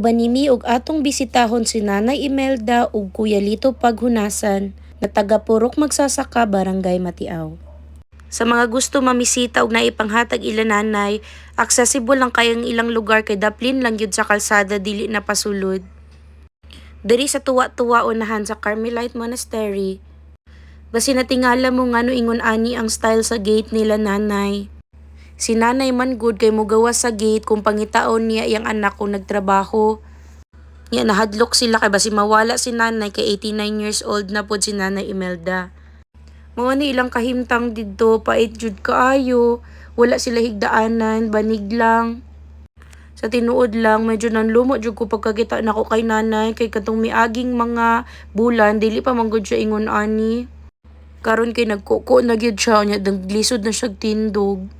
uban nimi og atong bisitahon si Nanay Imelda ug Kuya Lito Paghunasan na taga Purok Magsasaka, Barangay Matiaw. Sa mga gusto mamisita ug naipanghatag ila nanay, accessible lang kayang ilang lugar kay daplin lang yun sa kalsada dili na pasulod. Diri sa tuwa-tuwa unahan sa Carmelite Monastery, basi natingala mo nga no ingon ani ang style sa gate nila nanay. Si nanay man good kay mugawas sa gate kung pangitaon niya iyang anak kung nagtrabaho. Nga nahadlok sila kay basi mawala si nanay kay 89 years old na pod si nanay Imelda. Mga ni ilang kahimtang didto pait jud kaayo, wala sila higdaanan, banig lang. Sa tinuod lang, medyo nanlumo jud ko pagkakita nako kay nanay kay katong miaging mga bulan dili pa manggod siya ingon ani. Karon kay nagkuko na gyud siya nya naglisod na siya tindog.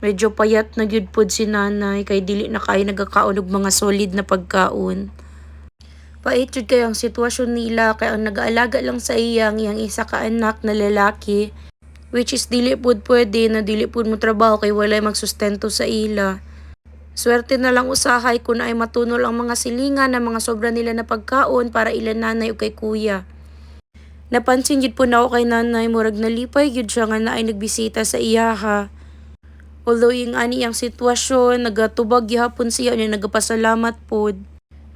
Medyo payat na gyud pod si nanay kay dili na kay nagakaon og mga solid na pagkaon. Pait jud kay ang sitwasyon nila kay ang nag-aalaga lang sa iyang iyang isa ka anak na lalaki which is dili pod pwede na dili pod mo trabaho kay walay magsustento sa ila. Swerte na lang usahay kung ay matunol ang mga silingan na mga sobra nila na pagkaon para ila nanay o kay kuya. Napansin jud po na ako kay nanay murag nalipay gyud siya nga na ay nagbisita sa iyaha. Although yung ani ang sitwasyon, nagatubag gihapon siya niya nagapasalamat pod.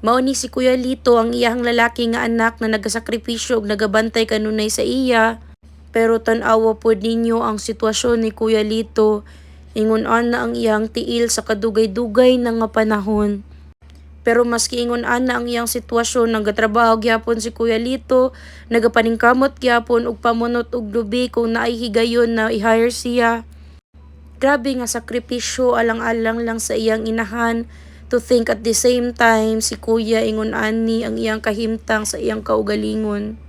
Mao ni si Kuya Lito ang iyahang lalaki nga anak na nagasakripisyo ug nagabantay kanunay sa iya. Pero tan-awa pod ninyo ang sitwasyon ni Kuya Lito. Ingon ana ang iyang tiil sa kadugay-dugay na nga panahon. Pero maski ingon ana ang iyang sitwasyon, nagatrabaho gyapon si Kuya Lito, nagapaningkamot gyapon og pamunot og lubi kung naay higayon na i-hire siya. Grabe nga sakripisyo alang-alang lang sa iyang inahan to think at the same time si kuya ingon ani ang iyang kahimtang sa iyang kaugalingon.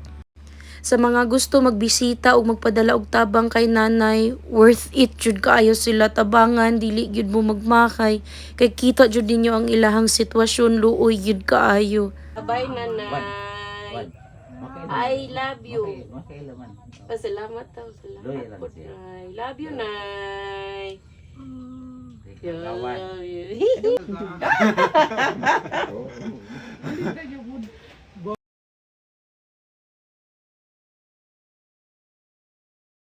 Sa mga gusto magbisita o magpadala og tabang kay nanay, worth it jud kaayo sila tabangan, dili gyud mo magmakay. Kay kita jud ninyo ang ilahang sitwasyon, luoy gyud kaayo. Bye nanay. Wan. Okay I love you. Okay, okay laman. Pasalamat daw. Salamat po. Nay. Love you, Nay. Kawan. Love you.